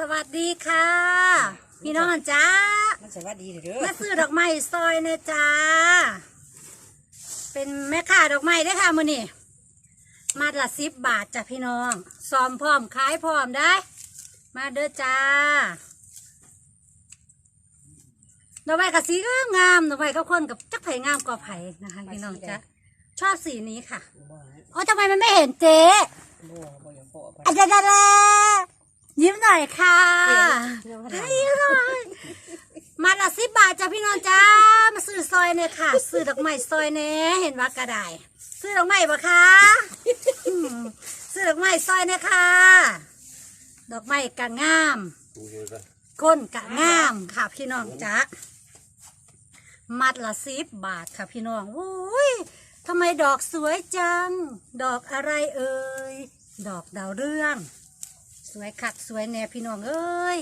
สวัสดีค่ะ พี่น้องจ้ามันสวัสดีเด้อมาซื้อดอกไม้ซอยเนะจ้าเป็นแม่ค้าดอกไม้ได้อค่ะมือนี่มาละสิบบาทจ้ะพี่น้องซ้อมพร้อมขายพร้อมได้ มาเด้อจ้าดอกไม้กับสีงามๆดอกไม้กับคนกับจักไผ่งามกว่าไผ่นะคะพี่น้องจ้าชอบสีนี้ค่ะบ่อ๋อทำไมมันไม่เห็นเจ๊บ่บ่อย่าโปะไปอาจาร ย์ยิ้มหน่อยค่ะเดี๋ยวให้หน่อยมาละสิบบาทจ้ะพี่น้องจ้ามาซื้อซอยเนี่ยค่ะ ซื้อดอกไม้ซอยเนี่ยเห็นว่ากระไดซื้อดอกไม้ปะคะอืมซื้อดอกไม้ซอยเนี่ยค่ะ ดอกไม้กะงามก้นกะงามค่ะพี่น้องจ้ามัดละสิบบาทค่ะพี่น้องโอ้ยทำไมดอกสวยจัง ดอกอะไรเอ่ย ดอกดาวเรือง สวยคักสวยแน่พี่น้องเอ้ย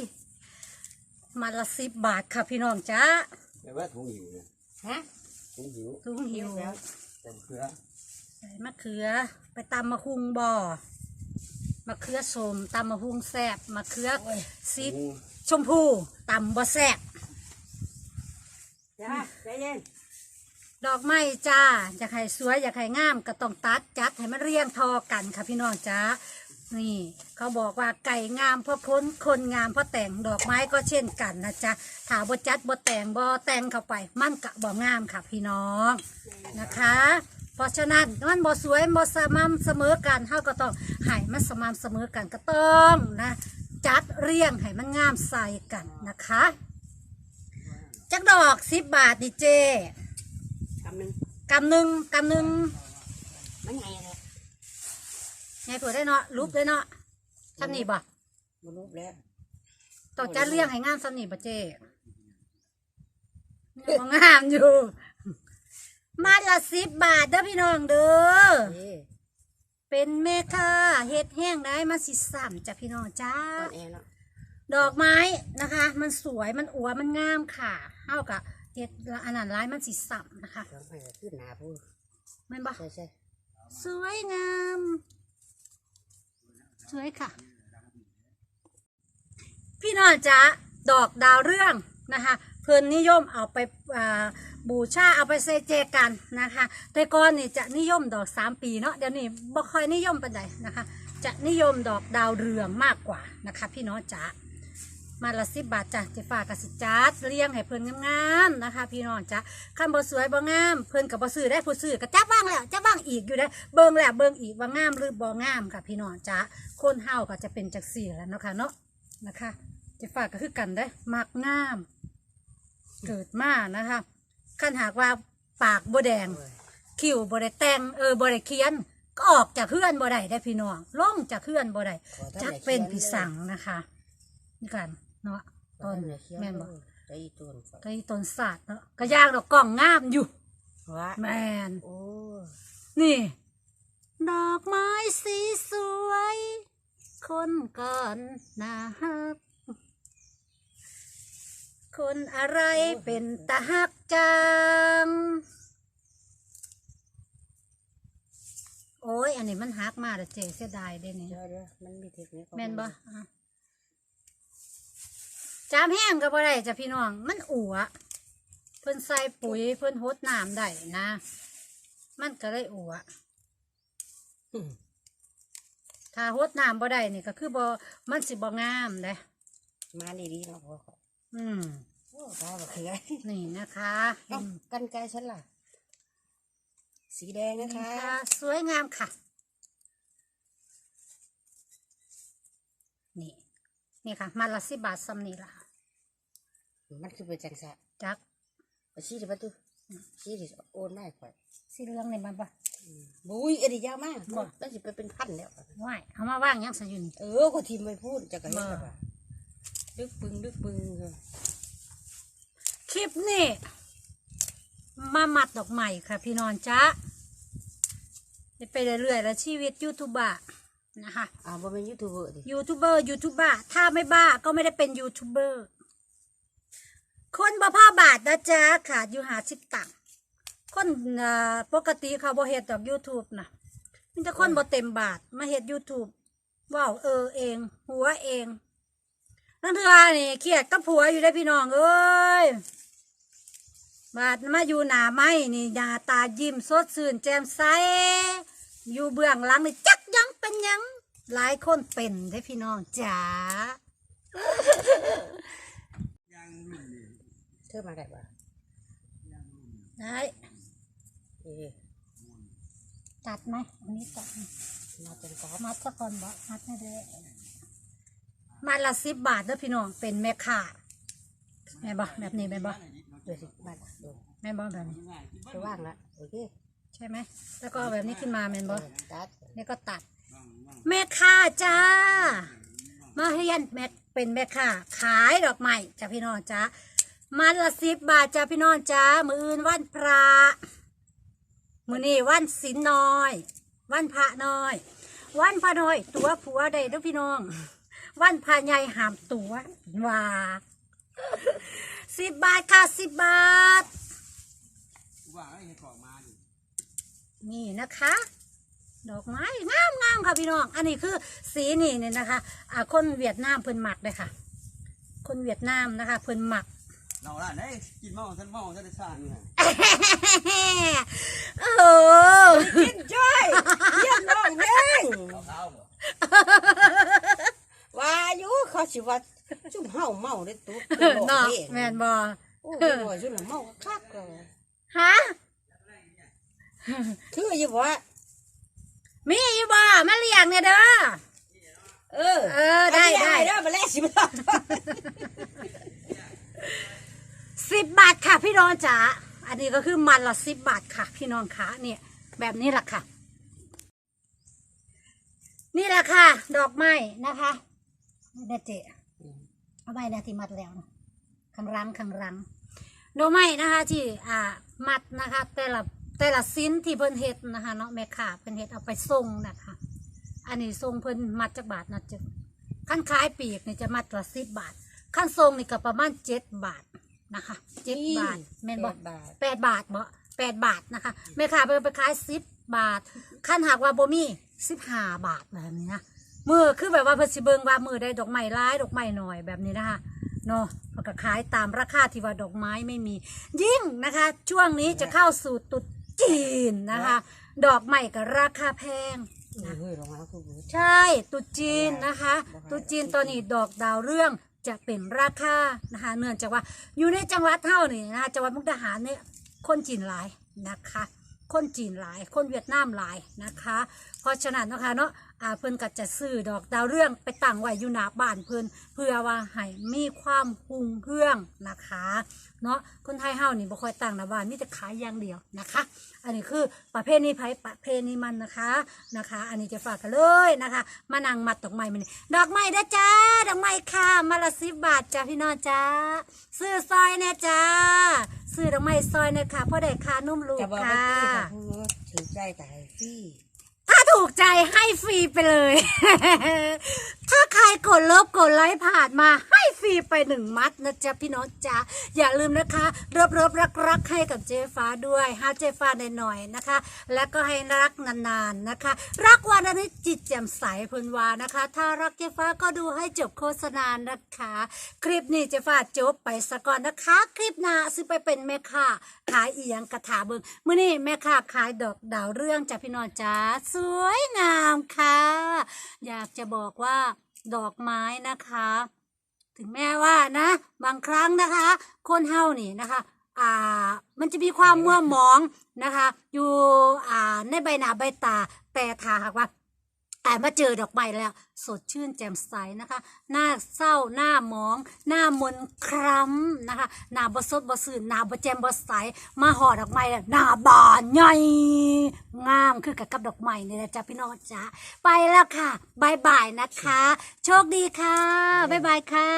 มัดละสิบบาทค่ะพี่น้องจ้าแต่ว่าถุงหิวเนี่ยฮะถุงหิวลุงหิวเต็มเครือใส่มะเขือ ไปตำมะคุงบ่อมะเขือสมตำมะคุงแซบมะเขือสีถุงชมพูตำบ่แซบจ้าใจเย็นดอกไม้จ้าอยากให้สวยอยากให้งามก็ต้องตัดจัดให้มันเรียงทอกันค่ะพี่น้องจ้า นี่เขาบอกว่าไก่งามเพราะพ้นคนงามเพราะแต่งดอกไม้ก็เช่นกันนะจ๊ะถ้าบ่จัดบ่แต่งบ่แต่งเข้าไป มันกะบ่งามค่ะพี่น้องนะคะ เพราะฉะนั้นมันบ่สวยบ่สม่ำเสมอกันเฮาก็ต้องให้มันสม่ำเสมอกันก็ต้องนะ จัดเรียงให้มันงามใส่กันนะคะจักดอกสิบบาทดิเจคำหนึ่งกำหนึ่งกำหนึ่งมันไง เลยไงเผื่อได้เนาะรูปได้เนาะซ้ำนี่บ่บ่รู้แล้วต้องจัดเรียงให้งามซ้ำนี่บ่เจ๊ยังบ่งามอยู่ มาละสิบบาทเด้อพี่น้องเด้อเอ้เป็นแม่ค้าเฮ็ดแห้งได้มาสิสามจ้ะพี่น้องจ้าตอนแอร์เนาะดอกไม้นะคะ มันสวยมันอวมันงามค่ะเท่ากับเฮ็ดอันนั้นร้ายมันสิสัมนะคะลองไปขึ้นหนาพูดแม่นบ่ใช่ใช่สวยงาม สวยค่ะ พี่น้องจ๊ะดอกดาวเรื่องนะคะเพิ่นนิยมเอาไปบูชาเอาไปเซเจกันนะคะ แต่ก่อนนี่จะนิยมดอกสามปีเนาะเดี๋ยวนี้บ่ค่อยนิยมปานใดนะคะ จะนิยมดอกดาวเรืองมากกว่านะคะ พี่น้องจ๊ะ มาละสิบบาทจ้ะเจะฝากกสิจัดเลี้ยงให้เพิ่นงามๆนะคะ พี่น้องจ๊ะคันบ่สวยบ่งาม เพิ่นกับบ่ซื้อได้ผู้ซื้อก็จับว่างแล้วจับว่างอีกอยู่ได้อเบิ่งแล้วเบิ่งอีกว่างามหรือบ่งามค่ะ พี่น้องจ๊ะคนเฮาก็จะเป็นจักสี่แหล้วเนาะค่ะเนาะนะคะเจะฝากก็คือกันได้อมักงาม เกิดมานะคะคันหากว่าปากบ่แดงคิ้วบ่ได้แต่งเออบ่ได้เขียนก็ออกจากเพื่อนบ่ได้ได้อพี่น้องล่องจากเพื่อนบ่ได้จักเป็นผีสังนะคะนี่กัน เนาะต้นแม่นบ่ใจต้นก่อนก็อีต้นศาสตร์เนาะก็ยากดอกกล่องงามอยู่ว่าแม่นโอ้นี่ ดอกไม้สีสวย คนก่อนนะฮักคนอะไรเป็นตาฮักจัง โอ้ย อันนี้มันฮักมากเลยเจ๊เสียดายเด้นี่เดี๋ยวเดี๋ยวมันมีเทคนิคของแม่นบ่อะ จามแห้งก็บ่ได้จ้ะพี่น้อง มันอัวเพิ่นใส่ปุ๋ยเพิ่นหดน้ำได้นะ มันก็เลยอัวอืมถ้าหดน้ำบ่ได้นี่ก็คือบ่มันสิบ่งามเด้มาดีๆเนาะพ่อขออืมโอ้ตาบ่เคยนี่นะคะเอ้ากันไกลฉันล่ะ สีแดงนี่นะคะค่ะสวยงามค่ะ นี่ นี่ค่ะ มาละสิบบาทซ้ำนี่ล่ะ มันคือเป็นจังสะจักไปชี้ดิประตูชี้ดิโอนได้ข่อยสีเหลืองนี่มันบ่บุ้ยอันนี้ยาวมากบ่แล้วสิไปเป็นพันแล้วว่ายเอามาว่างยังซะอยู่นี่เออก็ทีมไม่พูดจะกันบ่แบบว่าดึกปึงดึกปึงเออคลิปนี่มามัดดอกใหม่ค่ะ พี่นอนจ้าไปเรื่อยๆแล้วชีวิตยูทูบเบอร์นะคะอ่าบ่เป็นยูทูบเบอร์ดิยูทูบเบอร์ยูทูบเบอร์ถ้าไม่บ้าก็ไม่ได้เป็นยูทูบเบอร์ คนบ่พ่อบาทนะจ๊ะขาดอยู่หาสิบตังค์คนอ่าปกติเขาบ่เฮ็ดดอก YouTube นะมันจะคนบ่เต็มบาท มาเฮ็ด YouTube ว้าวเออเอง หัวเองตั้งเทือนี่เครียดกับผัวอยู่ได้พี่น้องเอ้ยบาดมาอยู่หนาไม้นี่หน้าตายิ้มสดชื่นแจ่มใสอยู่เบื้องหลังนี่จักยังเป็นยังหลายคนเป็นได้พี่น้องจ๋า เธอมาได้ปะได้เอ๊ะตัดไหมอันนี้ตัดไหมมาจนกรอบมัดสักก่อนบ่มัดไม่ได้มัดละสิบบาทเด้อพี่น้อง เป็นแม่ค้าแม่นบ่แบบนี้แม่นบ่เดี๋ยวสิมาดูแม่นบ่แบบนี้จะว่างละโอเคใช่ไหม แล้วก็เอาแบบนี้ขึ้นมาแม่นบ่ตัดนี่ก็ตัด แม่ค้าจ้า มาเรียนแม่เป็นแม่ค้าขายดอกไม้จ้าพี่น้องจ้า มัดละสิบบาทจ้าพี่น้องจ้ามืออื่นวันพระมือนี้วันศีลน้อย วันพระน้อย วันพระน้อย ตัวผัวได้เด้อพี่น้อง วันพระใหญ่หามตัวว่าสิบบาทค่ะสิบบาทว่าไอ้เห็ดกอกมาดินี่นะคะ ดอกไม้งามงามค่ะพี่น้อง อันนี้คือสีนี่เนี่ยนะคะอ่าคนเวียดนามเพิ่นหมักเลยค่ะ คนเวียดนามนะคะ เพิ่นหมัก เราล่ะได้กินเมาฉันเมาฉันได้สร้างเนี่ยโอ้โหกินจ้อยเยี่ยมน้องแดงเท้าบ่ว่าอยู่เขาสิว่าจุ่มเฮาเมาได้ตุ๊กเนาะแมนบอโอ้ยบ่จุ่มเมาคักเลยฮะคืออยู่ว่ามีอยู่บ่มาเลี้ยงเนี่ยเด้อเออ เออ ได้ได้เด้อมาแล้วสิบ่ สิบบาทค่ะพี่น้องจ๋าอันนี้ก็คือมันละสิบบาทค่ะ พี่น้องคะเนี่ย แบบนี้แหละค่ะ นี่แหละค่ะ ดอกไม้นะคะเนะเจ๊เอาไม้นะที่มัดแล้วนะข้างรังข้างรังดอกไม้นะคะ ที่อ่ามัดนะคะ แต่ละแต่ละสิ้นที่เพิ่นเฮ็ดนะคะเนาะแม่ค้าเพิ่นเฮ็ดเอาไปส่งนะคะ อันนี้ส่งเพิ่นมัดจักบาทนะจ๊ะขั้นขายปีกนี่จะมัดละสิบบาท ขั้นส่งนี่ก็ประมาณเจ็ดบาท นะคะเจ็ดบาทแม่นบ่บาทแปดบาทบ่แปดบาทนะคะแม่ค้าไปไปขายสิบบาทขั้นหากว่าบ่มีสิบห้าบาทแบบนี้นะมือคือแบบว่าเพิ่นสิเบิ่งว่ามือได้ดอกไม้ร้ายดอกไม้หน่อยแบบนี้นะคะเนาะเพิ่นก็ขายตามราคาที่ว่าดอกไม้ไม่มี ยิ่งนะคะ ช่วงนี้จะเข้าสู่ตรุษจีนนะคะ ดอกไม้ก็ราคาแพงเฮ้ยลงมาคือบ่ใช่ตรุษจีนนะคะตรุษจีนตอนนี้ดอกดาวเรื่อง จะเป็นราคานะคะเนื่องจากว่าอยู่ในจังหวัดเท่านี่นะคะจังหวัดมุกดาหารเนี่ยคนจีนหลายนะคะ คนจีนหลาย คนเวียดนามหลายนะคะ เพราะฉะนั้นนะคะเนาะ อ่าเพิ่นก็จะซื้อดอกดาวเรื่องไปตั้งไว้อยู่หน้าบ้านเพิ่นเพื่อว่าให้มีความหุ่งเรื่องนะคะเนาะคนไทยเฮานี่บ่ค่อยตั้งหน้าบ้านมีแต่ขายอย่างเดียวนะคะ อันนี้คือประเภทนี้ไผประเภทนี้มันนะคะนะคะ อันนี้จะฝากกันเลยนะคะ มานั่งมัดดอกไม้มันดอกไม้นะจ้าดอกไม้ค่ะมาละสิบบาทจ้าพี่น้องจ้าซื้อซอยเนี่ยจ้าซื้อดอกไม้ซอยนี่ยค่ะเพราะได้ค่านุ่มลูกจะบอกค่ะ ว่าพี่ถือใจแต่ให้ฟรี ถ้าถูกใจให้ฟรีไปเลย ถ้าใครกดเลิฟกดไลค์ผ่านมาให้ฟรีไปหนึ่งมัดนะจ๊ะพี่น้องจ๊ะ อย่าลืมนะคะเริบเริบรักรักให้กับเจฟ้าด้วยห้าเจฟ้าหน่อยๆนะคะ แล้วก็ให้รักนานๆนะคะ รักวันนี้จิตแจ่มใสพื้นวานะคะ ถ้ารักเจฟ้าก็ดูให้จบโฆษณานะคะ คลิปนี้เจฟ้าจบไปสะก่อนนะคะ คลิปหน้าซื้อไปเป็นแม่ค้าขายเอียงกระถาเบิงมื่อนี้แม่ค้าขายดอกดาวเรื่องจ้ะพี่น้องจ้าสวยงามค่ะ อยากจะบอกว่าดอกไม้นะคะ ถึงแม้ว่านะ บางครั้งนะคะ คนเฮานี่นะคะ อ่า มันจะมีความมัวหมองนะคะ อยู่อ่าในใบหน้าใบตาแต่ถ้าหากว่า แต่มาเจอดอกไม้แล้ว สดชื่นแจ่มใสนะคะ หน้าเศร้าหน้าหมอง หน้ามนคล้ำนะคะ หน้าบสดบสื่นหน้าบแจมบใส มาห่อดอกไม้แล้วหน้าบานใหญ่งามคือกับกับดอกไม้นี่แหละจ้ะพี่น้องจ้าไปแล้วค่ะบายบายนะคะ โชคดีค่ะบายบายค่ะ